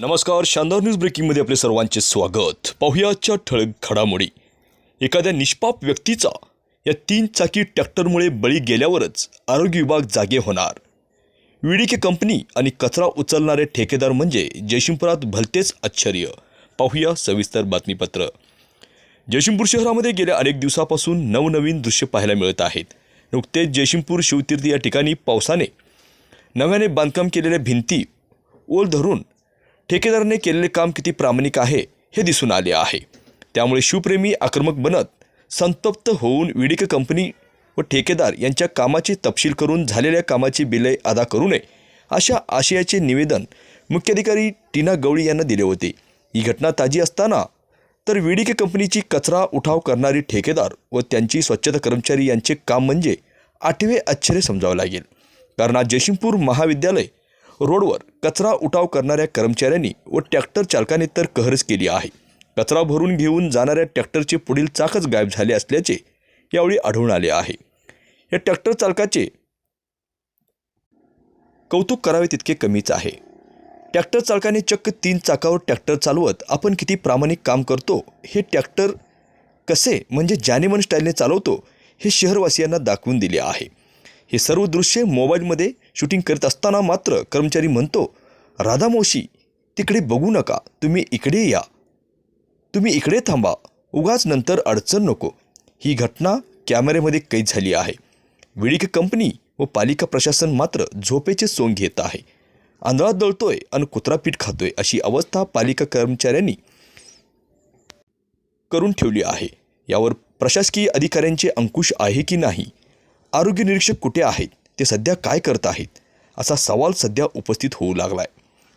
नमस्कार शानदार न्यूज ब्रेकिंगमध्ये आपले सर्वांचे स्वागत. पाहुयाच्या ठळक घडामोडी. एखाद्या निष्पाप व्यक्तीचा या तीन चाकी ट्रॅक्टरमुळे बळी गेल्यावरच आरोग्य विभाग जागे होणार. विडीके कंपनी आणि कचरा उचलणारे ठेकेदार म्हणजे जयशिंपुरात भलतेच आश्चर्य. पाहूया सविस्तर बातमीपत्र. जयशिंपूर शहरामध्ये गेल्या अनेक दिवसापासून नवनवीन दृश्य पाहायला मिळत आहेत. नुकतेच जयशिंपूर शिवतीर्थ या ठिकाणी पावसाने नव्याने बांधकाम केलेल्या भिंती ओल धरून ठेकेदाराने केलेले काम किती प्रामाणिक आहे हे दिसून आले आहे. त्यामुळे शिवप्रेमी आक्रमक बनत संतप्त होऊन विडिक कंपनी व ठेकेदार यांच्या कामाचे तपशील करून झालेल्या कामाची बिले अदा करू नये अशा आशयाचे निवेदन मुख्याधिकारी टीना गवळी यांना दिले होते. ही घटना ताजी असताना तर विडिके कंपनीची कचरा उठाव करणारी ठेकेदार व त्यांची स्वच्छता कर्मचारी यांचे काम म्हणजे आठवे आश्चर्य समजावं लागेल. कारण आज जयसिंगपूर महाविद्यालय रोडवर कचरा उठाव करणाऱ्या कर्मचाऱ्यांनी व ट्रॅक्टर चालकाने तर कहरच केली आहे. कचरा भरून घेऊन जाणाऱ्या ट्रॅक्टरचे पुढील चाकच गायब झाले असल्याचे यावेळी आढळून आले आहे. या ट्रॅक्टर चालकाचे कौतुक करावे तितके कमीच आहे. ट्रॅक्टर चालकाने चक्क तीन चाकावर ट्रॅक्टर चालवत आपण किती प्रामाणिक काम करतो हे ट्रॅक्टर कसे म्हणजे जानेमन स्टाईलने चालवतो हे शहरवासियांना दाखवून दिले आहे. हे सर्व दृश्य मोबाईलमध्ये शूटिंग करत असताना मात्र कर्मचारी म्हणतो राधामावशी तिकडे बघू नका तुम्ही इकडे या. तुम्ही इकडे थांबा उगाच नंतर अडचण नको. ही घटना कॅमेऱ्यामध्ये कैद झाली आहे. विळीक कंपनी व पालिका प्रशासन मात्र झोपेचे सोंग घेत आहे. आंधळा दळतोय आणि कुत्रा पीठ खातोय अशी अवस्था पालिका कर्मचाऱ्यांनी करून ठेवली आहे. यावर प्रशासकीय अधिकाऱ्यांचे अंकुश आहे की नाही आरोग्य निरीक्षक कुठे आहेत? ते सध्या काय करत आहेत? असा सवाल सध्या उपस्थित होऊ लागलाय.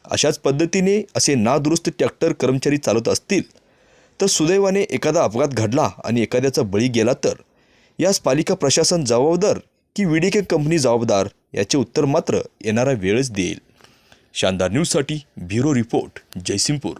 अशाच पद्धतीने असे नादुरुस्त ट्रॅक्टर कर्मचारी चालवत असतील तर सुदैवाने एखादा अपघात घडला आणि एखाद्याचा बळी गेला तर? यास पालिका प्रशासन जबाबदार की विडीके कंपनी जबाबदार? याचे उत्तर मात्र येणारा वेळच देईल. शानदार न्यूजसाठी ब्युरो रिपोर्ट जयसिंगपूर.